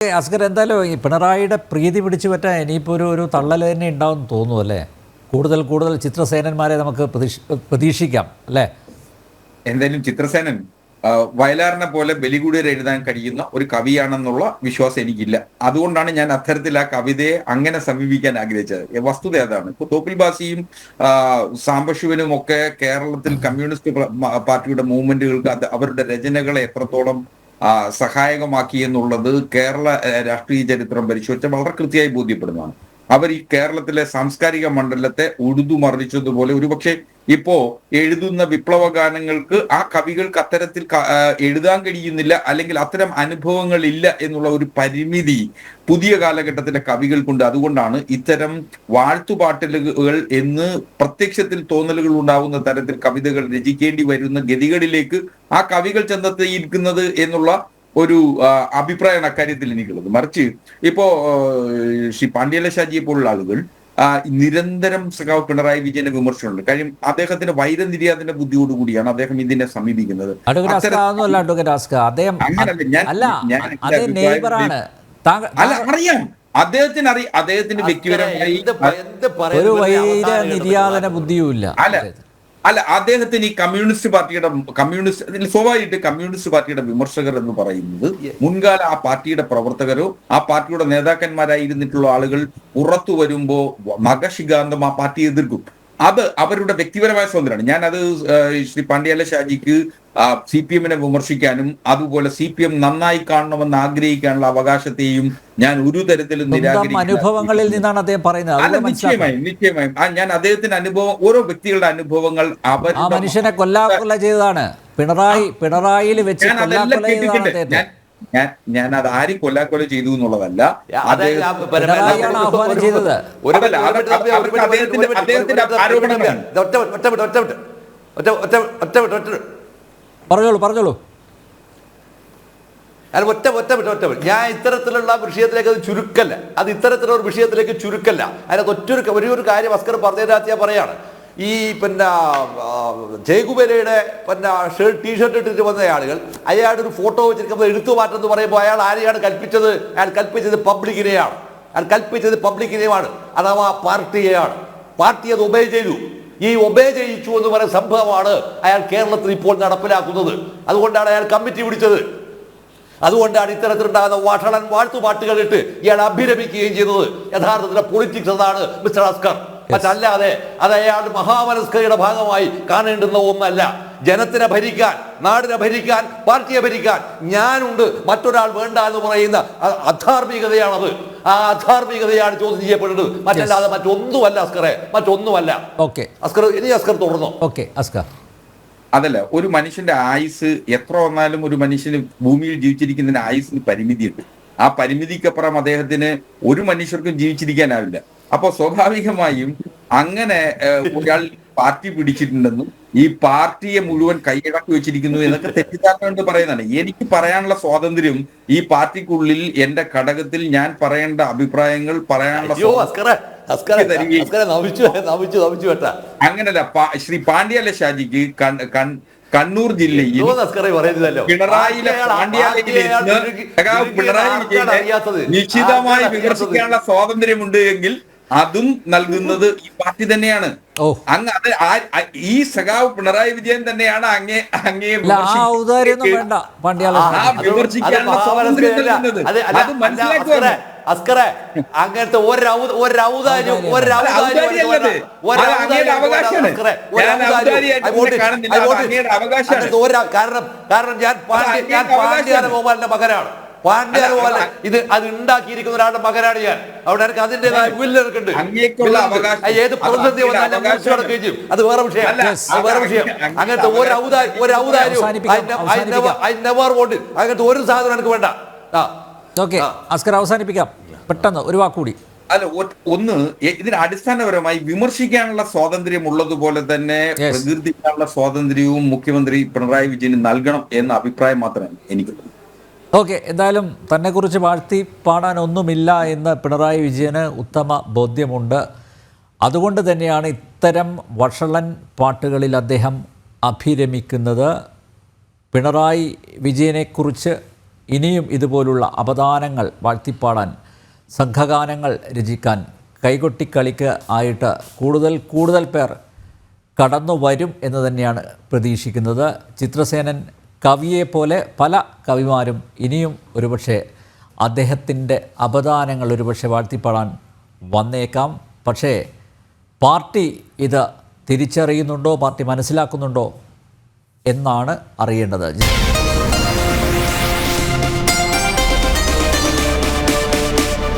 അസ്കർ എന്തായാലും ഈ പിണറായിയുടെ പ്രീതി പിടിച്ചു പറ്റാൻ ഇനിയിപ്പോൾ ഒരു ഒരു തള്ളൽ തന്നെ ഉണ്ടാവും തോന്നുന്നു അല്ലേ? കൂടുതൽ കൂടുതൽ ചിത്രസേനന്മാരെ നമുക്ക് പ്രതീക്ഷിക്കാം അല്ലേ? എന്തായാലും ചിത്രസേനൻ വയലാറിനെ പോലെ ബലികൂടിയർ എഴുതാൻ കഴിയുന്ന ഒരു കവിയാണെന്നുള്ള വിശ്വാസം എനിക്കില്ല. അതുകൊണ്ടാണ് ഞാൻ അത്തരത്തിൽ ആ കവിതയെ അങ്ങനെ സമീപിക്കാൻ ആഗ്രഹിച്ചത്. വസ്തുത അതാണ് ഇപ്പൊ തോപ്പിൽ ബാസിയും സാംബശിവനും ഒക്കെ കേരളത്തിൽ കമ്മ്യൂണിസ്റ്റ് പാർട്ടിയുടെ മൂവ്മെന്റുകൾക്ക് അവരുടെ രചനകളെ എത്രത്തോളം സഹായകമാക്കി എന്നുള്ളത് കേരള രാഷ്ട്രീയ ചരിത്രം പരിശോധിച്ചാൽ വളരെ കൃത്യമായി ബോധ്യപ്പെടുന്നതാണ്. അവർ ഈ കേരളത്തിലെ സാംസ്കാരിക മണ്ഡലത്തെ ഉഴുതു മറിച്ചതുപോലെ ഒരുപക്ഷെ ഇപ്പോ എഴുതുന്ന വിപ്ലവ ഗാനങ്ങൾക്ക് ആ കവികൾക്ക് അത്തരത്തിൽ എഴുതാൻ കഴിയുന്നില്ല അല്ലെങ്കിൽ അത്തരം അനുഭവങ്ങൾ ഇല്ല എന്നുള്ള ഒരു പരിമിതി പുതിയ കാലഘട്ടത്തിലെ കവികൾക്കുണ്ട്. അതുകൊണ്ടാണ് ഇത്തരം വാഴ്ത്തുപാട്ടലുകൾ എന്ന് പ്രത്യക്ഷത്തിൽ തോന്നലുകൾ ഉണ്ടാവുന്ന തരത്തിൽ കവിതകൾ രചിക്കേണ്ടി വരുന്ന ഗതികളിലേക്ക് ആ കവികൾ ചെന്നെത്തിയിരിക്കുന്നത് എന്നുള്ള ഒരു അഭിപ്രായമാണ് അക്കാര്യത്തിൽ എനിക്കുള്ളത്. മറിച്ച് ഇപ്പോ ശ്രീ പാണ്ഡ്യല ഷാജിയെ പോലുള്ള ആളുകൾ നിരന്തരം സഖാവ് പിണറായി വിജയന്റെ വിമർശനമുണ്ട്. കാര്യം അദ്ദേഹത്തിന്റെ വൈരനിര്യാതിന്റെ ബുദ്ധിയോട് കൂടിയാണ് അദ്ദേഹം ഇതിനെ സമീപിക്കുന്നത്. അറിയാം. അദ്ദേഹത്തിന് അറിയാം. അദ്ദേഹത്തിന്റെ വ്യക്തിപരമായി ഒരു വെറുതെ വൈര നിര്യാതന ബുദ്ധിയുമില്ല അല്ല അല്ല അദ്ദേഹത്തിന് ഈ കമ്മ്യൂണിസ്റ്റ് പാർട്ടിയുടെ കമ്മ്യൂണിസ്റ്റ് സ്വാഭാവികമായിട്ട് കമ്മ്യൂണിസ്റ്റ് പാർട്ടിയുടെ വിമർശകർ എന്ന് പറയുന്നത് മുൻകാല ആ പാർട്ടിയുടെ പ്രവർത്തകരോ ആ പാർട്ടിയുടെ നേതാക്കന്മാരായിരുന്നിട്ടുള്ള ആളുകൾ പുറത്തു വരുമ്പോ മകശികാന്തം ആ പാർട്ടി എതിർക്കും. അത് അവരുടെ വ്യക്തിപരമായ സ്വന്തമാണ് ഞാൻ അത് ശ്രീ പാണ്ഡ്യാല ഷാജിക്ക് സി പി എമ്മിനെ വിമർശിക്കാനും അതുപോലെ സി പി എം നന്നായി കാണണമെന്ന് ആഗ്രഹിക്കാനുള്ള അവകാശത്തെയും ഞാൻ ഒരു തരത്തിലും അനുഭവങ്ങളിൽ നിന്നാണ് അദ്ദേഹം പറയുന്നത് അല്ല നിശ്ചയമായി നിശ്ചയമായും ഞാൻ അദ്ദേഹത്തിന്റെ അനുഭവം ഓരോ വ്യക്തികളുടെ അനുഭവങ്ങൾ അവർ മനുഷ്യനെ കൊല്ലാക്കൊല്ല ചെയ്തതാണ് പിണറായി പിണറായിൽ വെച്ച് ഞാൻ കൊല്ലാക്കൊല ചെയ്തതാണ് അദ്ദേഹത്തെ ഞാൻ ഞാൻ ഞാൻ അത് ആരും കൊല്ലാക്കൊല ചെയ്തു എന്നുള്ളതല്ല. പറഞ്ഞോളൂ പറഞ്ഞോളൂ അല്ല ഒറ്റ ഒറ്റ ഒറ്റ ഞാൻ ഇത്തരത്തിലുള്ള വിഷയത്തിലേക്ക് അത് ചുരുക്കല്ല. അത് ഇത്തരത്തിലുള്ള ഒരു വിഷയത്തിലേക്ക് ചുരുക്കല്ല. അതിനകത്ത് ഒറ്റൊരു ഒരു കാര്യം അസ്കർ പറഞ്ഞതിനകത്ത് ഞാൻ പറയാണ്. ഈ പിന്നെ ജയകുബേരയുടെ പിന്നെ ഷർട്ട് ടീ ഷർട്ട് ഇട്ടിട്ട് വന്ന ആളുകൾ അയാളുടെ ഒരു ഫോട്ടോ വെച്ചിരിക്കുമ്പോൾ എഴുത്തു മാറ്റം എന്ന് പറയുമ്പോൾ അയാൾ ആരെയാണ് കൽപ്പിച്ചത്? അയാൾ കൽപ്പിച്ചത് പബ്ലിക്കിനെയാണ്. അയാൾ കൽപ്പിച്ചത് പബ്ലിക്കിനെയാണ് അഥവാ പാർട്ടിയെയാണ്. പാർട്ടി അത് ഒബേ ചെയ്തു. ഈ ഒബേ ചെയ്യിച്ചു എന്ന് പറയുന്ന സംഭവമാണ് അയാൾ കേരളത്തിൽ ഇപ്പോൾ നടപ്പിലാക്കുന്നത്. അതുകൊണ്ടാണ് അയാൾ കമ്മിറ്റി പിടിച്ചത്. അതുകൊണ്ടാണ് ഇത്തരത്തിലുണ്ടാകുന്ന വഷളൻ വാഴ്ത്തുപാട്ടുകൾ ഇട്ട് ഇയാൾ അഭിരമിക്കുകയും ചെയ്തത്. യഥാർത്ഥത്തിലെ പൊളിറ്റിക്സ് എന്നാണ് മിസ്റ്റർ അസ്കർ. മറ്റല്ലാതെ അത് അയാൾ മഹാമനസ്കയുടെ ഭാഗമായി കാണേണ്ടുന്ന ഒന്നല്ല. ജനത്തിനെ ഭരിക്കാൻ നാടിനെ ഭരിക്കാൻ പാർട്ടിയെ ഭരിക്കാൻ ഞാനുണ്ട് മറ്റൊരാൾ വേണ്ട എന്ന് പറയുന്ന അധാർമികതയാണത്. ആ അധാർമികതയാണ് ചോദ്യം ചെയ്യപ്പെടുന്നത്. മറ്റല്ലാതെ മറ്റൊന്നുമല്ല അസ്കറെ. മറ്റൊന്നുമല്ല. ഓക്കെ അസ്കർ ഇനി അസ്കർ തുടർന്നു? ഓക്കെ അസ്ക അതല്ല ഒരു മനുഷ്യന്റെ ആയുസ് എത്ര വന്നാലും ഒരു മനുഷ്യന് ഭൂമിയിൽ ജീവിച്ചിരിക്കുന്നതിന് ആയുസിന് പരിമിതിയുണ്ട്. ആ പരിമിതിക്കപ്പുറം അദ്ദേഹത്തിന് ഒരു മനുഷ്യർക്കും ജീവിച്ചിരിക്കാനാവില്ല. അപ്പോൾ സ്വാഭാവികമായും അങ്ങനെ ഒരാൾ പാർട്ടി പിടിച്ചിട്ടുണ്ടെന്നും ഈ പാർട്ടിയെ മുഴുവൻ കൈയടക്കി വെച്ചിരിക്കുന്നു എന്നൊക്കെ തെറ്റിദ്ധാരണ കൊണ്ട് പറയുന്നതാണ് എനിക്ക് പറയാനുള്ള സ്വാതന്ത്ര്യം ഈ പാർട്ടിക്കുള്ളിൽ എന്റെ ഘടകത്തിൽ ഞാൻ പറയേണ്ട അഭിപ്രായങ്ങൾ പറയാനുള്ള അങ്ങനല്ല ശ്രീ പാണ്ഡ്യാല ഷാജിക്ക് കണ്ണൂർ ജില്ലയിൽ പാർട്ടിയെ- പാണ്ഡ്യാലയിൽ പിണറായി? വിജയനെ നിശ്ചിതമായി വിമർശിക്കാനുള്ള സ്വാതന്ത്ര്യമുണ്ട് എങ്കിൽ അതും നൽകുന്നത് ഈ പാർട്ടി തന്നെയാണ്. ഓ. അങ്ങ് അത് ഈ സഖാവ് പിണറായി വിജയൻ തന്നെയാണ് അങ്ങേ അങ്ങേ വിമർശിക്കാനുള്ള. അസ്കറെ, അങ്ങനത്തെ ഒരൗ- ഔദാര്യം. കാരണം കാരണം ഞാൻ പാണ്ഡ്യ അങ്ങയുടെ ഞാൻ പാണ്ഡ്യാല അവകാശമാണ്. ഗോപാലിന്റെ മകനാണ്. പാണ്ഡ്യാല പോലെ ഇത് അത് ഉണ്ടാക്കിയിരിക്കുന്ന ഒരാളുടെ മകനാണ് ഞാൻ. അവിടെ എനിക്ക് അങ്ങേക്കുള്ള അവകാശം. ഏത് പ്രതിസന്ധി വന്നാലും ഞാൻ മുറിച്ചു. ചെയ്യും. അത് വേറെ വിഷയം. അല്ല, അത് വേറെ വിഷയം. അങ്ങനത്തെ ഒരു. ഔദാര്യം ഒരു ഔദാര്യം അവസാനിപ്പിക്കാം, അവസാനിപ്പിക്കാം. ഐ നെവർ വോണ്ട് അങ്ങനത്തെ ഒരു സാധനം എനിക്ക് വേണ്ട. ഓക്കെ അസ്കർ അവസാനിപ്പിക്കാം. പെട്ടെന്ന് ഒരു വാക്കുകൂടി അല്ല ഒന്ന് ഇതിന് അടിസ്ഥാനപരമായി വിമർശിക്കാനുള്ള സ്വാതന്ത്ര്യം ഉള്ളതുപോലെ തന്നെ. പ്രകീർത്തിക്കാനുള്ള സ്വാതന്ത്ര്യവും മുഖ്യമന്ത്രി പിണറായി വിജയന് നൽകണം എന്ന അഭിപ്രായം മാത്രമേ എനിക്കുള്ളൂ ഓക്കെ എന്തായാലും തന്നെക്കുറിച്ച് വാഴ്ത്തി പാടാനൊന്നുമില്ല എന്ന് പിണറായി വിജയന് ഉത്തമ ബോധ്യമുണ്ട്. അതുകൊണ്ട് തന്നെയാണ് ഇത്തരം വഷളൻ പാട്ടുകളിൽ അദ്ദേഹം അഭിരമിക്കുന്നത്. പിണറായി വിജയനെക്കുറിച്ച് ഇനിയും ഇതുപോലുള്ള അപദാനങ്ങൾ വാഴ്ത്തിപ്പാടാൻ സംഘഗാനങ്ങൾ രചിക്കാൻ കൈകൊട്ടിക്കളിക്ക് ആയിട്ട് കൂടുതൽ കൂടുതൽ പേർ കടന്നു വരും എന്ന് തന്നെയാണ് പ്രതീക്ഷിക്കുന്നത്. ചിത്രസേനൻ കവിയെപ്പോലെ പല കവിമാരും ഇനിയും ഒരുപക്ഷെ അദ്ദേഹത്തിന്റെ അപദാനങ്ങൾ ഒരുപക്ഷെ വാഴ്ത്തിപ്പാടാൻ വന്നേക്കാം. പക്ഷേ പാർട്ടി ഇത് തിരിച്ചറിയുന്നുണ്ടോ? പാർട്ടി മനസ്സിലാക്കുന്നുണ്ടോ? എന്നാണ് അറിയേണ്ടത്.